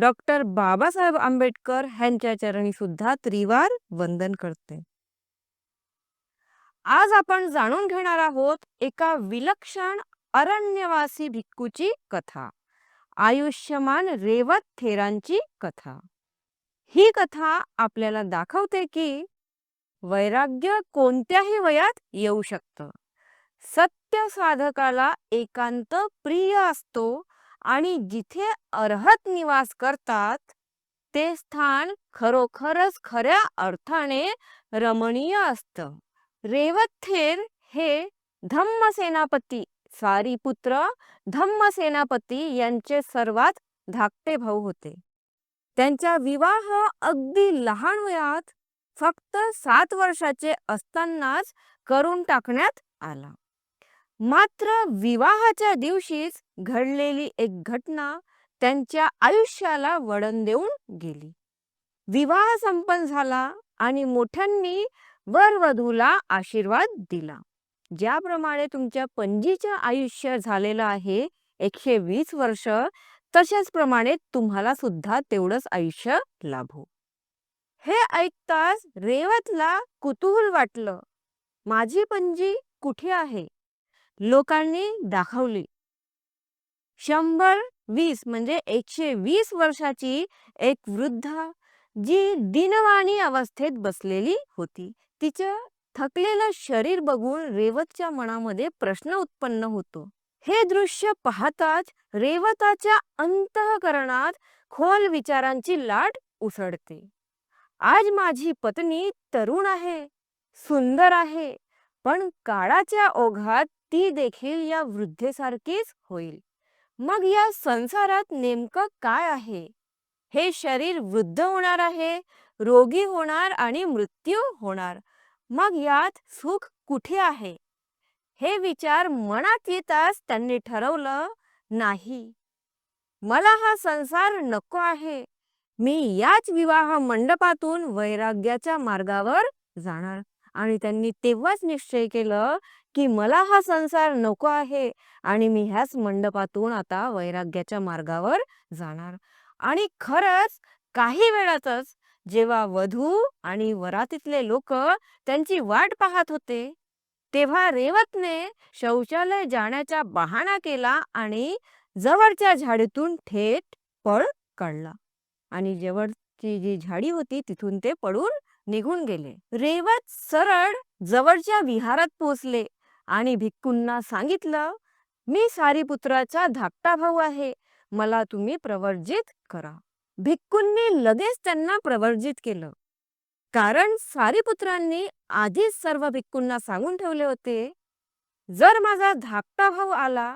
Doctor Babasaheb Ambedkar ह्यांच्या चरणी सुद्धा त्रिवार वंदन करते. आज आपण जाणून घेणार आहोत एका विलक्षण अरण्यवासी भिक्खूची कथा आयुष्यमान रेवत थेरांची कथा. ही कथा आपल्याला दाखवते की वैराग्य कोणत्याही वयात येऊ शकतं. सत्य साधकाला एकांत प्रिय असतो आणि जिथे अर्हत निवास करतात ते स्थान खरोखरच खऱ्या अर्थाने रमणीय असतं. रेवथेर हे धम्मसेनापती सारीपुत्र धम्मसेनापती यांचे सर्वात धाकटे भाऊ होते. त्यांचा विवाह अगदी लहान वयात फक्त सात वर्षाचे असतानाच करून टाकण्यात आला. मात्र विवाहाच्या दिवशीच घडलेली एक घटना त्यांच्या आयुष्याला वळण देऊन गेली. विवाह संपन्न झाला आणि मोठ्यांनी वरवधूला आशीर्वाद दिला. ज्याप्रमाणे तुमच्या पणजीचं आयुष्य झालेलं आहे एकशे वीस वर्ष तशाच प्रमाणे तुम्हाला सुद्धा तेवढंच आयुष्य लाभो. हे ऐकताच रेवतला कुतूहल वाटलं. माझी पणजी कुठे आहे? लोकांनी दाखवली. शंभर वीस म्हणजे एकशे वीस वर्षाची एक वृद्ध जी दिनवाणी अवस्थेत बसलेली होती. तिचं थकलेलं शरीर बघून रेवतच्या मनामध्ये प्रश्न उत्पन्न होतो. हे दृश्य पाहताच रेवताच्या अंतःकरणात खोल विचारांची लाट उसळते. आज माझी पत्नी तरुण आहे सुंदर आहे पण काळाच्या ओघात ती देखील या वृद्धेसारखीच होईल. मग या संसारात नेमकं काय आहे? हे शरीर वृद्ध होणार आहे रोगी होणार आणि मृत्यू होणार. मग यात सुख कुठे आहे? हे विचार मनात येताच त्यांनी ठरवलं नाही. मला हा संसार नको आहे. मी याच विवाह मंडपातून वैराग्याच्या मार्गावर जाणार. आणि त्यांनी तेव्हाच निश्चय केलं की मला हा संसार नको आहे आणि मी ह्याच मंडपातून आता वैराग्याच्या मार्गावर जाणार. आणि खरंच काही वेळातच जेव्हा वधू आणि वरातीतले लोक त्यांची वाट पाहत होते तेव्हा रेवतने शौचालय जाण्याचा बहाणा केला आणि जवळच्या झाडीतून थेट पळ काढला. आणि जवळची जी झाडी होती तिथून ते पडून निघून गेले. रेवत सरळ जवळच्या विहारात पोचले आणि भिक्कूंना सांगितलं मी सारीपुत्राचा धाकटा भाऊ आहे. मला तुम्ही प्रवर्जित करा. भिक्कूंनी लगेच त्यांना प्रवर्जित केलं. कारण सारीपुत्रांनी आधीच सर्व भिक्कूंना सांगून ठेवले होते जर माझा धाकटा भाऊ आला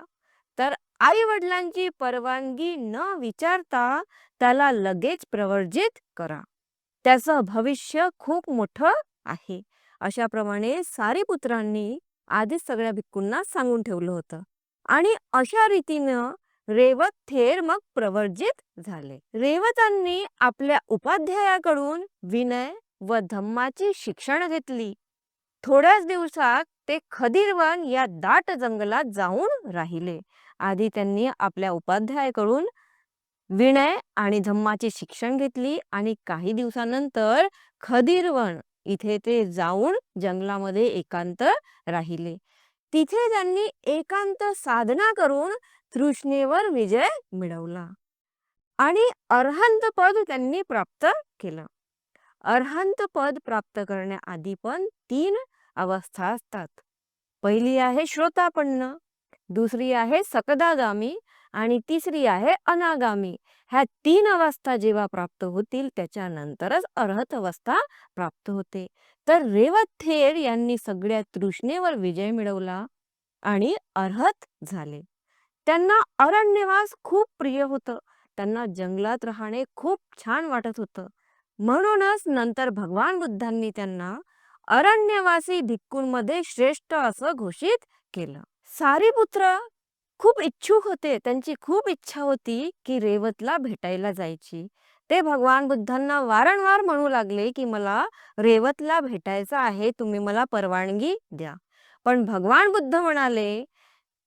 तर आई वडिलांची परवानगी न विचारता त्याला लगेच प्रवर्जित करा. त्याचं भविष्य खूप मोठं आहे. अशाप्रमाणे सारीपुत्रांनी आधीच सगळ्या भिक्कूंना सांगून ठेवलं होतं. आणि अशा रीतीनं रेवत थेर मग प्रवर्जित झाले. रेवतांनी आपल्या उपाध्यायाकडून विनय व धम्माची शिक्षण घेतली. थोड्याच दिवसात ते खदीरवन या दाट जंगलात जाऊन राहिले. आधी त्यांनी आपल्या उपाध्यायाकडून विनय आणि धम्माची शिक्षण घेतली आणि काही दिवसानंतर खदीरवन इथे ते जाऊन जंगलामध्ये एकांत राहिले. तिथे त्यांनी एकांत साधना करून तृष्णेवर विजय मिळवला आणि अर्हंत पद त्यांनी प्राप्त केलं. अर्हंत पद प्राप्त करण्याआधी पण तीन अवस्था असतात. पहिली आहे श्रोतापन्न दुसरी आहे सकदागामी आणि तिसरी आहे अनागामी. ह्या तीन अवस्था जेव्हा प्राप्त होतील त्याच्यानंतरच अर्हत अवस्था प्राप्त होते. तर रेवत थेर यांनी सगळ्या तृष्णेवर विजय मिळवला आणि अर्हत झाले. त्यांना अरण्यवास खूप प्रिय होतं. त्यांना जंगलात राहणे खूप छान वाटत होतं. म्हणूनच नंतर भगवान बुद्धांनी त्यांना अरण्यवासी भिक्कूंमध्ये श्रेष्ठ असं घोषित केलं. सारीपुत्र खूप इच्छुक होते. त्यांची खूप इच्छा होती की रेवतला भेटायला जायची. ते भगवान बुद्धांना वारंवार म्हणू लागले की मला रेवतला भेटायचं आहे तुम्ही मला परवानगी द्या. पण भगवान बुद्ध म्हणाले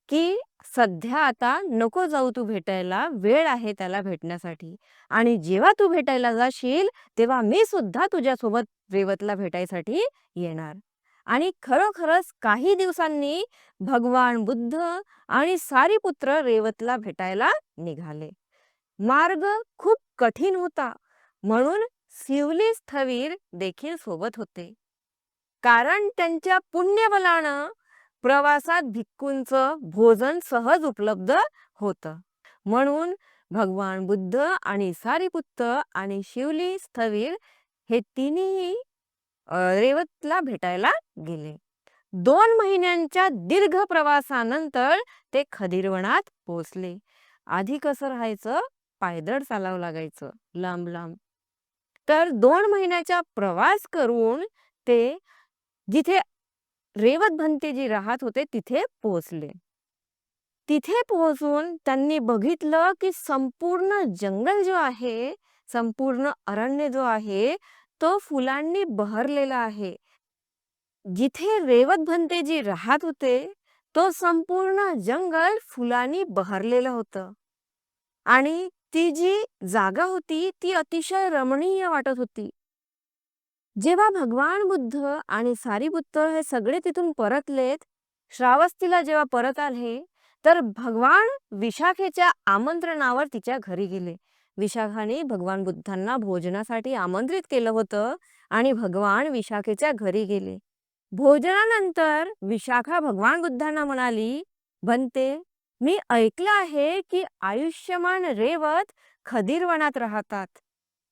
की सध्या आता नको जाऊ तू भेटायला वेळ आहे त्याला भेटण्यासाठी. आणि जेव्हा तू भेटायला जाशील तेव्हा मी सुद्धा तुझ्यासोबत रेवतला भेटायसाठी येणार. आणि खरोखरच काही दिवसांनी भगवान बुद्ध आणि सारीपुत्र रेवतला भेटायला निघाले. मार्ग खूप कठीण होता म्हणून शिवली स्थवीर देखील सोबत होते. कारण त्यांच्या पुण्यबलानं प्रवासात भिक्कूंच भोजन सहज उपलब्ध होतं. म्हणून भगवान बुद्ध आणि सारीपुत्र आणि शिवली स्थवीर हे तिन्ही रेवतला भेटायला गेले. दोन महिन्यांच्या दीर्घ प्रवासानंतर ते खदिरवनात पोचले आधी कसं राहायचं? पायदळ चालावं लागायचं लांब लांब. तर दोन महिन्याचा प्रवास करून ते जिथे रेवत भंतेजी राहत होते तिथे पोहोचले. तिथे पोहोचून त्यांनी बघितलं की संपूर्ण जंगल जो आहे संपूर्ण अरण्य जो आहे तो फुलांनी बहरलेला आहे. जिथे रेवत भंतेजी राहत होते तो संपूर्ण जंगल फुलांनी बहरलेलं होतं. आणि ती जी जागा होती ती अतिशय रमणीय वाटत होती. जेव्हा भगवान बुद्ध आणि सारीपुत्र हे सगळे तिथून परतलेत श्रावस्तीला जेव्हा परत आले तर भगवान विशाखेच्या आमंत्रणावर तिच्या घरी गेले. विशाखाने भगवान बुद्धांना भोजनासाठी आमंत्रित केलं होतं आणि भगवान विशाखेच्या घरी गेले. भोजनानंतर विशाखा भगवान बुद्धांना म्हणाली बनते मी ऐकलं आहे की आयुष्यमान रेवत खदीरवनात राहतात.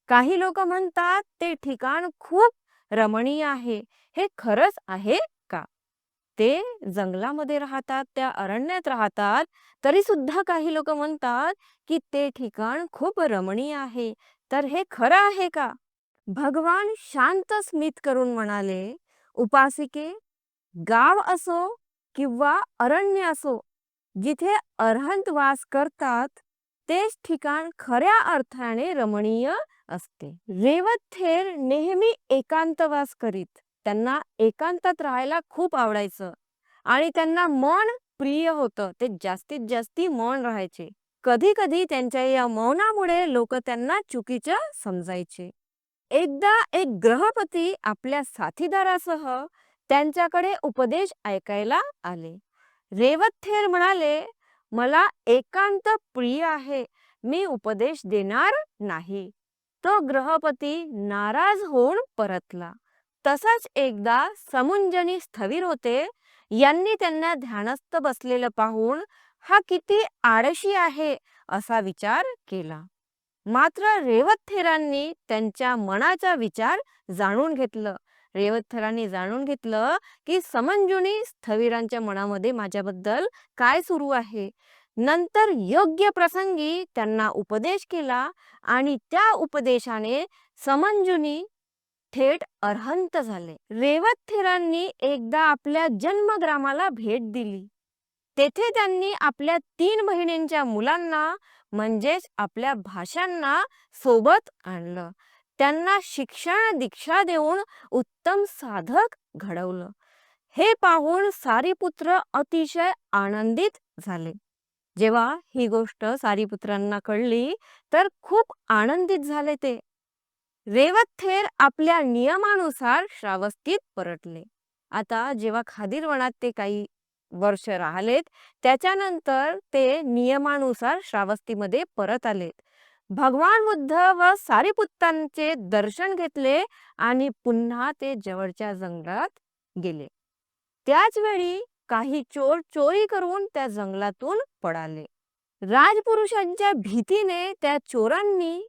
काही लोक म्हणतात ते ठिकाण खूप रमणीय आहे. हे खरंच आहे ते जंगलामध्ये राहतात त्या अरण्यात राहतात. तरी सुद्धा काही लोक म्हणतात की ते ठिकाण खूप रमणीय आहे. तर हे खरं आहे का? भगवान शांत स्मित करून म्हणाले उपासिके गाव असो किंवा अरण्य असो जिथे अरहंत वास करतात तेच ठिकाण खऱ्या अर्थाने रमणीय असते. रेवत थेर नेहमी एकांतवास करीत. त्यांना एकांतात राहायला खूप आवडायचं. आणि त्यांना मन प्रिय होतं. ते जास्तीत जास्ती मौन राहायचे. कधी कधी त्यांच्या या मौनामुळे लोक त्यांना चुकीचं समजायचे. एकदा एक ग्रहपती आपल्या साथीदारासह त्यांच्याकडे उपदेश ऐकायला आले. रेवथेर म्हणाले मला एकांत प्रिय आहे. मी उपदेश देणार नाही. तो ग्रहपती नाराज होऊन परतला. तसंच एकदा समुंजनी स्थविर होते. यांनी त्यांना ध्यानस्थ बसलेलं पाहून हा किती आळशी आहे असा विचार केला. मात्र रेवथेरांनी त्यांच्या मनाचा विचार जाणून घेतलं. रेवथरांनी जाणून घेतलं की समंजुनी स्थविरांच्या मनामध्ये माझ्याबद्दल काय सुरू आहे. नंतर योग्य प्रसंगी त्यांना उपदेश केला आणि त्या उपदेशाने समंजुनी थेट अर्हंत झाले. रेवथेरांनी एकदा आपल्या जन्मग्रामाला भेट दिली. तेथे त्यांनी आपल्या तीन महिन्यांच्या मुलांना म्हणजेच आपल्या भाषांना सोबत आणलं. त्यांना शिक्षण दीक्षा देऊन उत्तम साधक घडवलं. हे पाहून सारीपुत्र अतिशय आनंदित झाले. जेव्हा ही गोष्ट सारीपुत्रांना कळली तर खूप आनंदित झाले ते. रेवथेर आपल्या नियमानुसार श्रावस्तीत परतले. आता जेव्हा खादीरवनात ते काही वर्ष राहिलेत त्याच्यानंतर ते नियमानुसार श्रावस्तीमध्ये परत आलेत. भगवान बुद्ध व सारीपुत्तांचे दर्शन घेतले आणि पुन्हा ते जवळच्या जंगलात गेले. त्याच वेळी काही चोर चोरी करून त्या जंगलातून पळाले. राजपुरुषांच्या भीतीने त्या चोरांनी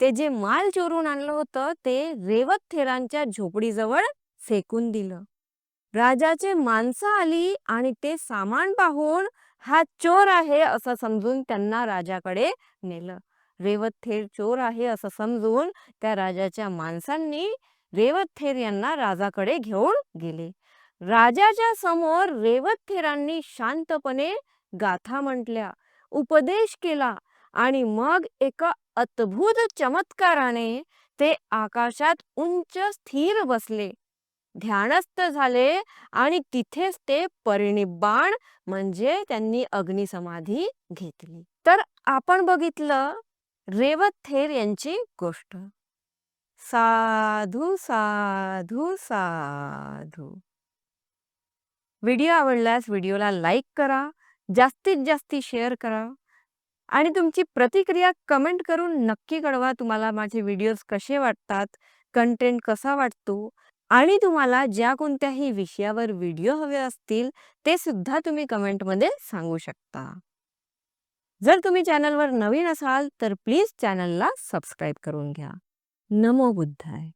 ते जे माल चोरून आणलं होतं ते रेवत थेरांच्या झोपडीजवळ फेकून दिलं. राजाचे माणसं आली आणि ते सामान पाहून हा चोर आहे असं समजून त्यांना राजाकडे नेलं. रेवत थेर चोर आहे असं समजून त्या राजाच्या माणसांनी रेवत थेर यांना राजाकडे घेऊन गेले. राजाच्या समोर रेवतथेरांनी शांतपणे गाथा म्हटल्या उपदेश केला आणि मग एका अद्भुत चमत्काराने ते आकाशात उंच स्थिर बसले. ध्यानस्थ झाले आणि तिथेच ते परिनिब्बाण म्हणजे त्यांनी अग्निसमाधी घेतली. तर आपण बघितलं रेवत थेर यांची गोष्ट. साधू साधू साधू. व्हिडिओ आवडल्यास व्हिडिओला लाईक करा जास्तीत जास्ती शेअर करा. आणि तुमची प्रतिक्रिया कमेंट करून नक्की कळवा तुम्हाला माझे व्हिडिओज कसे वाटतात कंटेंट कसा वाटतो आणि तुम्हाला ज्या कोणत्याही विषयावर व्हिडिओ हवे असतील ते सुद्धा तुम्ही कमेंटमध्ये सांगू शकता. जर तुम्ही चॅनलवर नवीन असाल तर प्लीज चॅनलला सबस्क्राईब करून घ्या. नमो बुद्धाय.